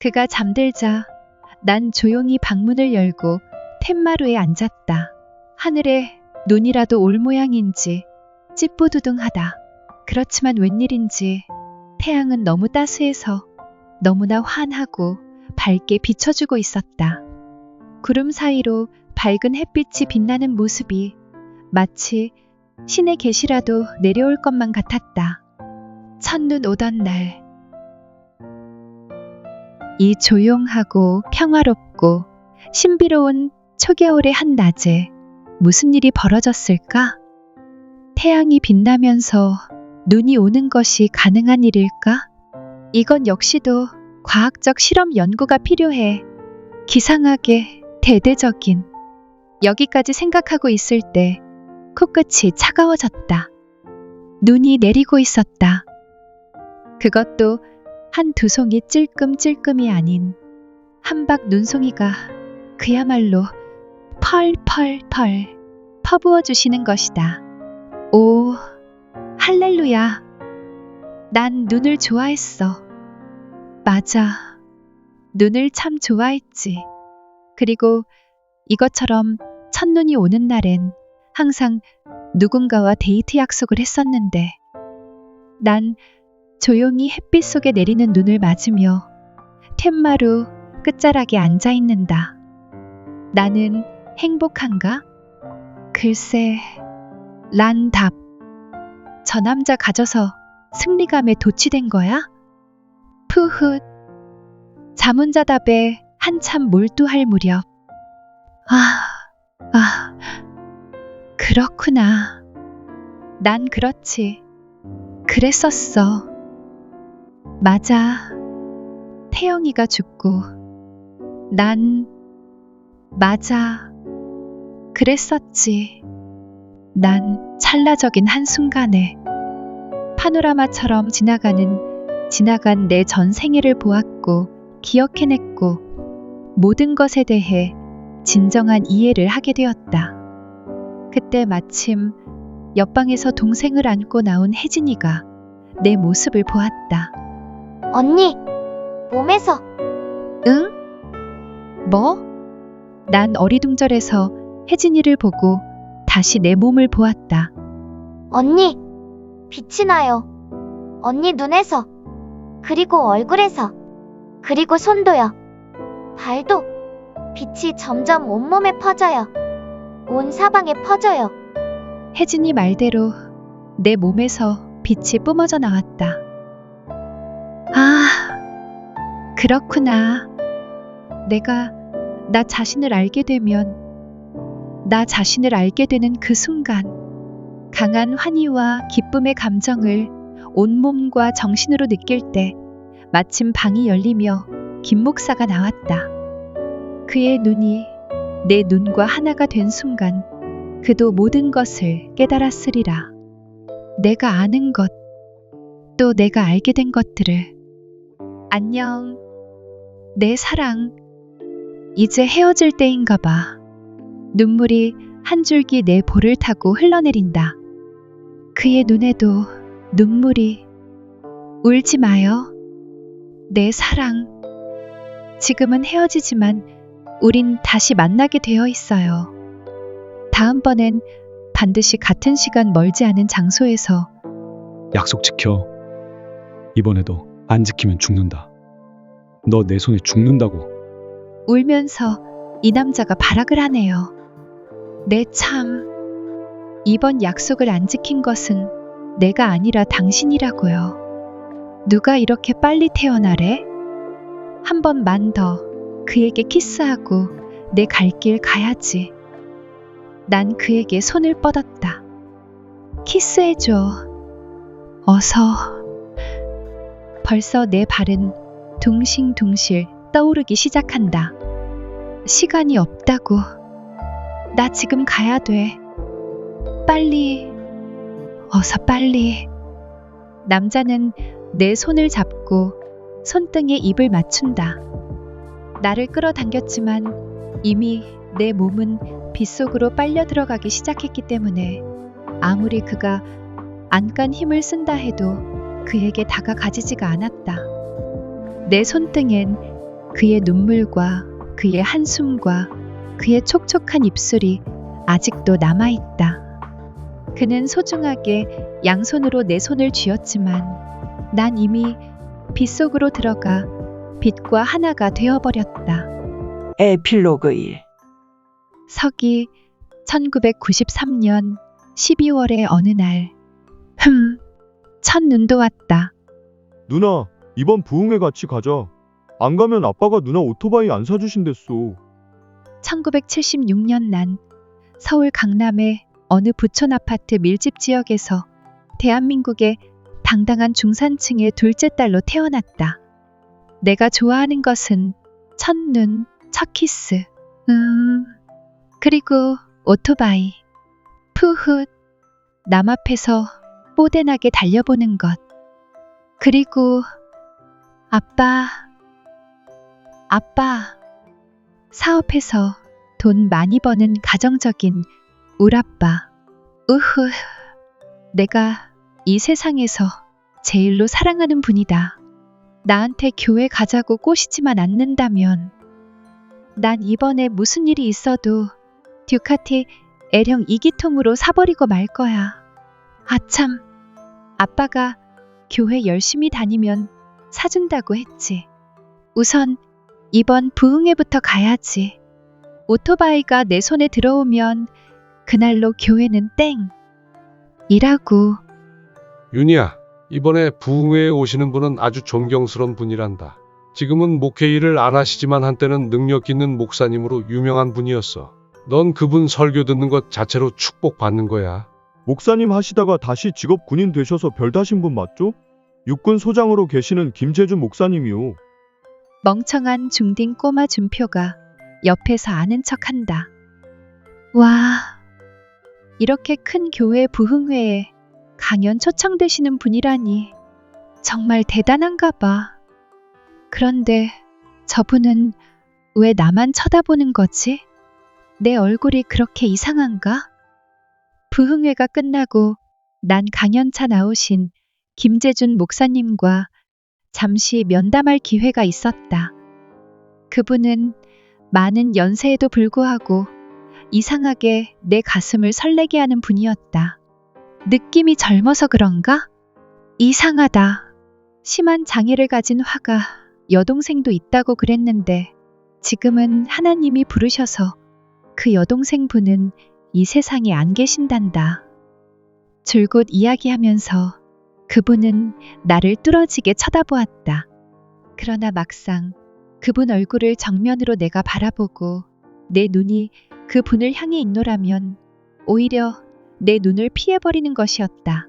그가 잠들자 난 조용히 방문을 열고 툇마루에 앉았다. 하늘에 눈이라도 올 모양인지 찌뿌두둥하다. 그렇지만 웬일인지 태양은 너무 따스해서 너무나 환하고 밝게 비춰주고 있었다. 구름 사이로 밝은 햇빛이 빛나는 모습이 마치 신의 계시라도 내려올 것만 같았다. 첫눈 오던 날. 이 조용하고 평화롭고 신비로운 초겨울의 한 낮에 무슨 일이 벌어졌을까? 태양이 빛나면서 눈이 오는 것이 가능한 일일까? 이건 역시도 과학적 실험 연구가 필요해. 기상하게 대대적인. 여기까지 생각하고 있을 때 코끝이 차가워졌다. 눈이 내리고 있었다. 그것도 한 두 송이 찔끔찔끔이 아닌 한박 눈송이가 그야말로 펄펄펄 퍼부어 주시는 것이다. 오, 할렐루야. 난 눈을 좋아했어. 맞아. 눈을 참 좋아했지. 그리고 이것처럼 첫눈이 오는 날엔 항상 누군가와 데이트 약속을 했었는데 난 조용히 햇빛 속에 내리는 눈을 맞으며 툇마루 끝자락에 앉아 있는다. 나는 행복한가? 글쎄, 란 답. 저 남자 가져서 승리감에 도취된 거야? 푸훗. 자문자답에 한참 몰두할 무렵. 아, 아, 그렇구나. 난 그렇지. 그랬었어. 맞아. 태영이가 죽고, 난, 맞아. 그랬었지. 난 찰나적인 한순간에 파노라마처럼 지나가는 지나간 내 전 생애를 보았고 기억해냈고 모든 것에 대해 진정한 이해를 하게 되었다. 그때 마침 옆방에서 동생을 안고 나온 혜진이가 내 모습을 보았다. 언니, 몸에서 응? 뭐? 난 어리둥절해서 혜진이를 보고 다시 내 몸을 보았다. 언니, 빛이 나요. 언니 눈에서, 그리고 얼굴에서, 그리고 손도요. 발도 빛이 점점 온몸에 퍼져요. 온 사방에 퍼져요. 혜진이 말대로 내 몸에서 빛이 뿜어져 나왔다. 그렇구나. 내가 나 자신을 알게 되면 나 자신을 알게 되는 그 순간 강한 환희와 기쁨의 감정을 온몸과 정신으로 느낄 때 마침 방이 열리며 김 목사가 나왔다. 그의 눈이 내 눈과 하나가 된 순간 그도 모든 것을 깨달았으리라. 내가 아는 것, 또 내가 알게 된 것들을. 안녕. 내 사랑. 이제 헤어질 때인가 봐. 눈물이 한 줄기 내 볼을 타고 흘러내린다. 그의 눈에도 눈물이. 울지 마요. 내 사랑. 지금은 헤어지지만 우린 다시 만나게 되어 있어요. 다음번엔 반드시 같은 시간 멀지 않은 장소에서 약속 지켜. 이번에도 안 지키면 죽는다. 너 내 손에 죽는다고. 울면서 이 남자가 발악을 하네요. 내 참. 이번 약속을 안 지킨 것은 내가 아니라 당신이라고요. 누가 이렇게 빨리 태어나래? 한 번만 더 그에게 키스하고 내 갈 길 가야지. 난 그에게 손을 뻗었다. 키스해줘. 어서. 벌써 내 발은 둥실둥실 떠오르기 시작한다. 시간이 없다고. 나 지금 가야 돼. 빨리. 어서 빨리. 남자는 내 손을 잡고 손등에 입을 맞춘다. 나를 끌어당겼지만 이미 내 몸은 빗속으로 빨려 들어가기 시작했기 때문에 아무리 그가 안간 힘을 쓴다 해도 그에게 다가가지지가 않았다. 내 손등엔 그의 눈물과 그의 한숨과 그의 촉촉한 입술이 아직도 남아있다. 그는 소중하게 양손으로 내 손을 쥐었지만 난 이미 빗속으로 들어가 빛과 하나가 되어버렸다. 에필로그 1 서기 1993년 12월의 어느 날, 흠, 첫 눈도 왔다. 누나, 이번 부흥회 같이 가자. 안 가면 아빠가 누나 오토바이 안 사주신댔어. 1976년 난 서울 강남의 어느 부촌 아파트 밀집 지역에서 대한민국의 당당한 중산층의 둘째 딸로 태어났다. 내가 좋아하는 것은 첫눈, 첫 키스, 음, 그리고 오토바이, 푸훗, 남 앞에서 뽀대나게 달려보는 것, 그리고 아빠, 아빠, 사업해서 돈 많이 버는 가정적인 울아빠. 우후, 내가 이 세상에서 제일로 사랑하는 분이다. 나한테 교회 가자고 꼬시지만 않는다면 난 이번에 무슨 일이 있어도 듀카티 L형 2기통으로 사버리고 말 거야. 아참, 아빠가 교회 열심히 다니면 사준다고 했지. 우선 이번 부흥회부터 가야지. 오토바이가 내 손에 들어오면 그날로 교회는 땡. 이라고 윤희야, 이번에 부흥회에 오시는 분은 아주 존경스러운 분이란다. 지금은 목회 일을 안 하시지만 한때는 능력 있는 목사님으로 유명한 분이었어. 넌 그분 설교 듣는 것 자체로 축복받는 거야. 목사님 하시다가 다시 직업 군인 되셔서 별 다신 분 맞죠? 육군 소장으로 계시는 김재준 목사님이요. 멍청한 중딩 꼬마 준표가 옆에서 아는 척 한다. 와, 이렇게 큰 교회 부흥회에 강연 초청되시는 분이라니 정말 대단한가 봐. 그런데 저분은 왜 나만 쳐다보는 거지? 내 얼굴이 그렇게 이상한가? 부흥회가 끝나고 난 강연차 나오신 김재준 목사님과 잠시 면담할 기회가 있었다. 그분은 많은 연세에도 불구하고 이상하게 내 가슴을 설레게 하는 분이었다. 느낌이 젊어서 그런가? 이상하다. 심한 장애를 가진 화가 여동생도 있다고 그랬는데 지금은 하나님이 부르셔서 그 여동생 분은 이 세상에 안 계신단다. 줄곧 이야기하면서 그분은 나를 뚫어지게 쳐다보았다. 그러나 막상 그분 얼굴을 정면으로 내가 바라보고 내 눈이 그 분을 향해 있노라면 오히려 내 눈을 피해버리는 것이었다.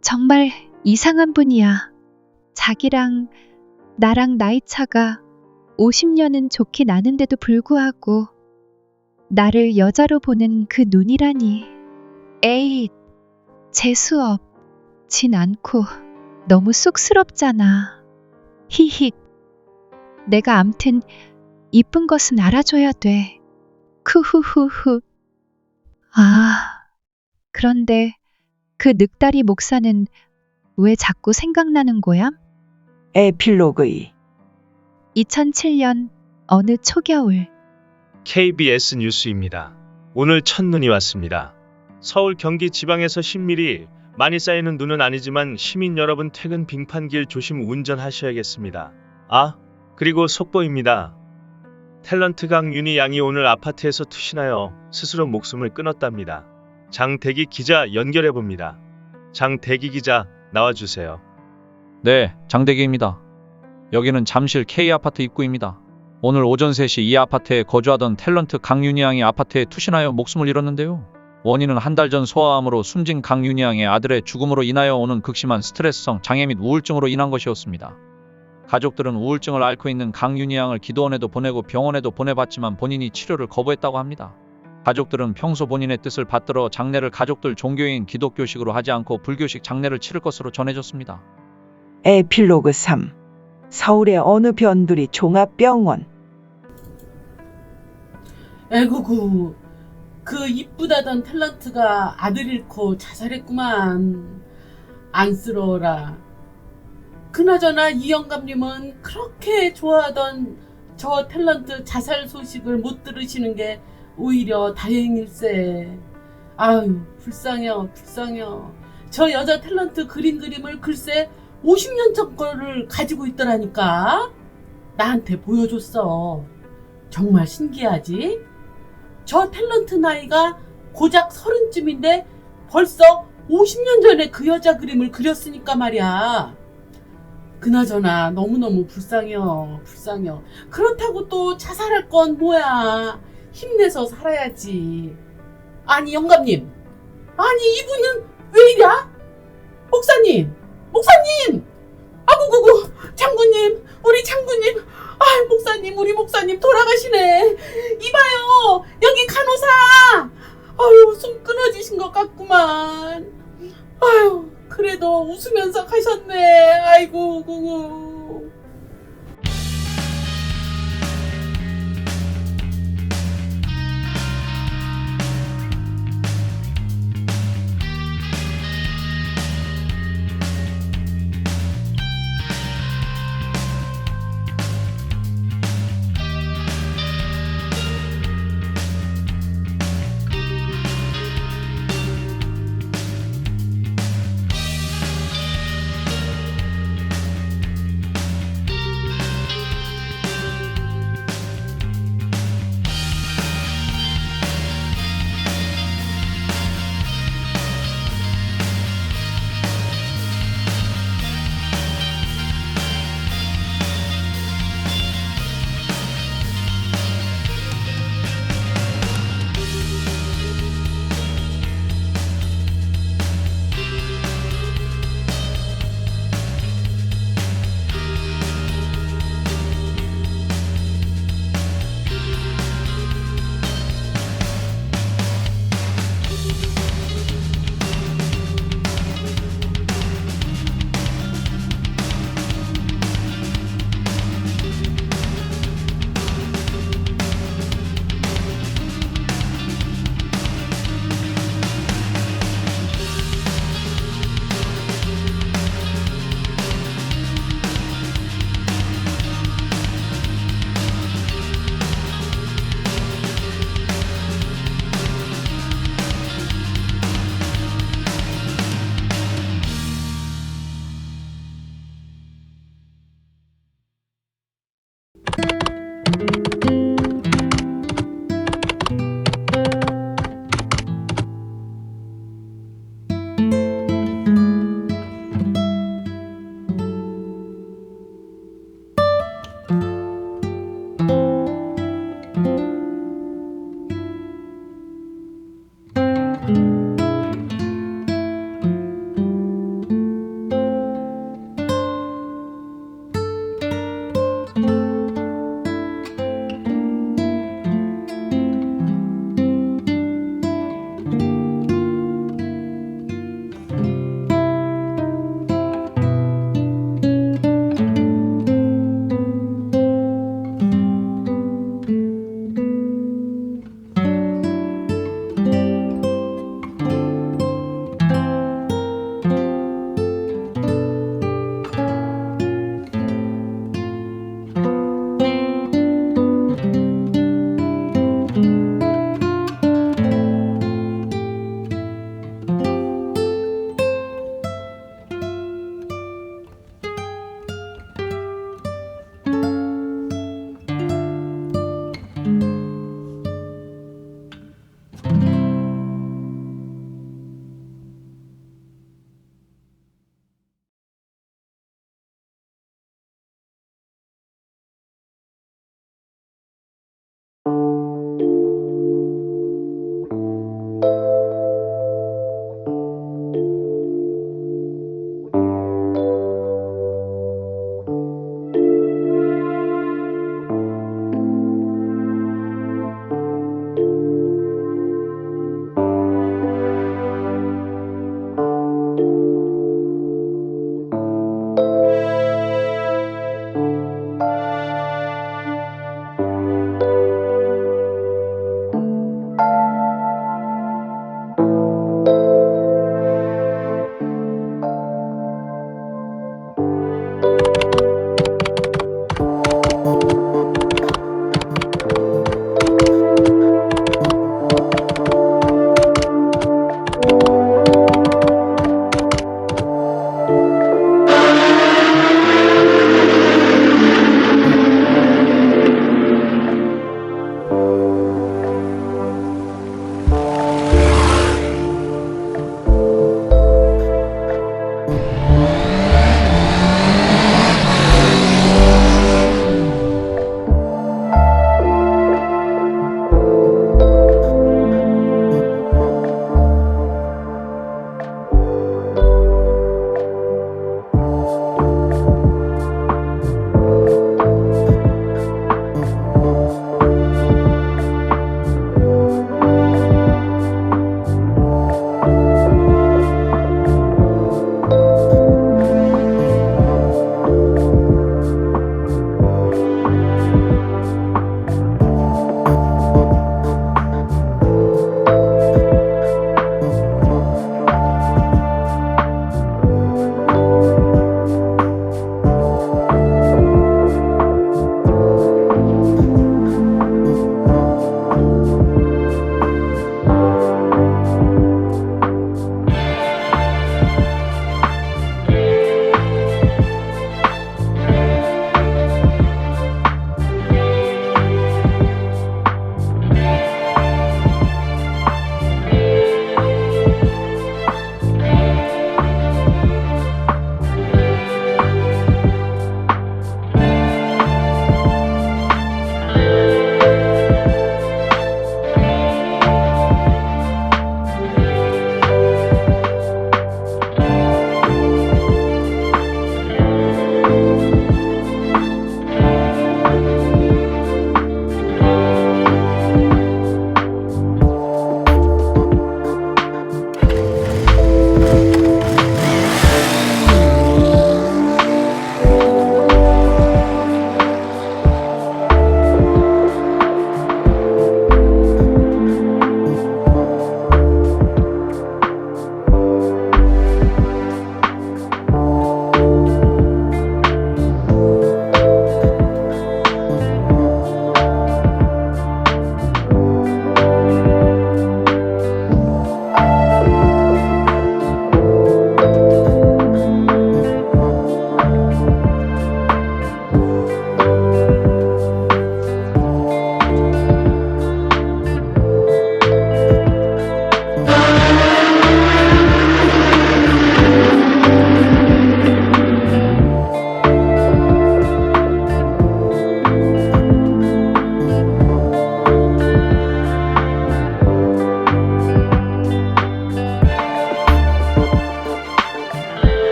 정말 이상한 분이야. 자기랑 나랑 나이 차가 50년은 좋게 나는데도 불구하고 나를 여자로 보는 그 눈이라니. 에잇, 재수업. 진 않고 너무 쑥스럽잖아. 히히. 내가 암튼 이쁜 것은 알아줘야 돼. 크후후후. 아, 그런데 그 늑다리 목사는 왜 자꾸 생각나는 거야? 에필로그 2 2007년 어느 초겨울. KBS 뉴스입니다. 오늘 첫눈이 왔습니다. 서울 경기 지방에서 10mm 많이 쌓이는 눈은 아니지만 시민 여러분 퇴근 빙판길 조심 운전하셔야겠습니다. 아, 그리고 속보입니다. 탤런트 강윤희 양이 오늘 아파트에서 투신하여 스스로 목숨을 끊었답니다. 장대기 기자 연결해 봅니다. 장대기 기자 나와주세요. 네, 장대기입니다. 여기는 잠실 K아파트 입구입니다. 오늘 오전 3시 이 아파트에 거주하던 탤런트 강윤희 양이 아파트에 투신하여 목숨을 잃었는데요. 원인은 한 달 전 소아암으로 숨진 강윤희 양의 아들의 죽음으로 인하여 오는 극심한 스트레스성 장애 및 우울증으로 인한 것이었습니다. 가족들은 우울증을 앓고 있는 강윤희 양을 기도원에도 보내고 병원에도 보내봤지만 본인이 치료를 거부했다고 합니다. 가족들은 평소 본인의 뜻을 받들어 장례를 가족들 종교인 기독교식으로 하지 않고 불교식 장례를 치를 것으로 전해졌습니다. 에필로그 3 서울의 어느 변두리 종합병원 에구구 그 이쁘다던 탤런트가 아들 잃고 자살했구만 안쓰러워라 그나저나 이 영감님은 그렇게 좋아하던 저 탤런트 자살 소식을 못 들으시는 게 오히려 다행일세. 아유, 불쌍해요, 불쌍해요. 저 여자 탤런트 그린 그림을 글쎄 50년 전 거를 가지고 있더라니까. 나한테 보여줬어. 정말 신기하지? 저 탤런트 나이가 고작 서른쯤인데 벌써 50년 전에 그 여자 그림을 그렸으니까 말이야. 그나저나 너무너무 불쌍해요. 불쌍해요. 그렇다고 또 자살할 건 뭐야. 힘내서 살아야지. 아니, 영감님. 아니, 이분은 왜 이랴? 목사님! 목사님! 아구구구! 장군님! 우리 장군님! 아, 목사님, 우리 목사님 돌아가시네. 이봐요! 여기 간호사! 아유, 숨 끊어지신 것 같구만. 아유, 그래도 웃으면서 가셨네. 아이고, 구구.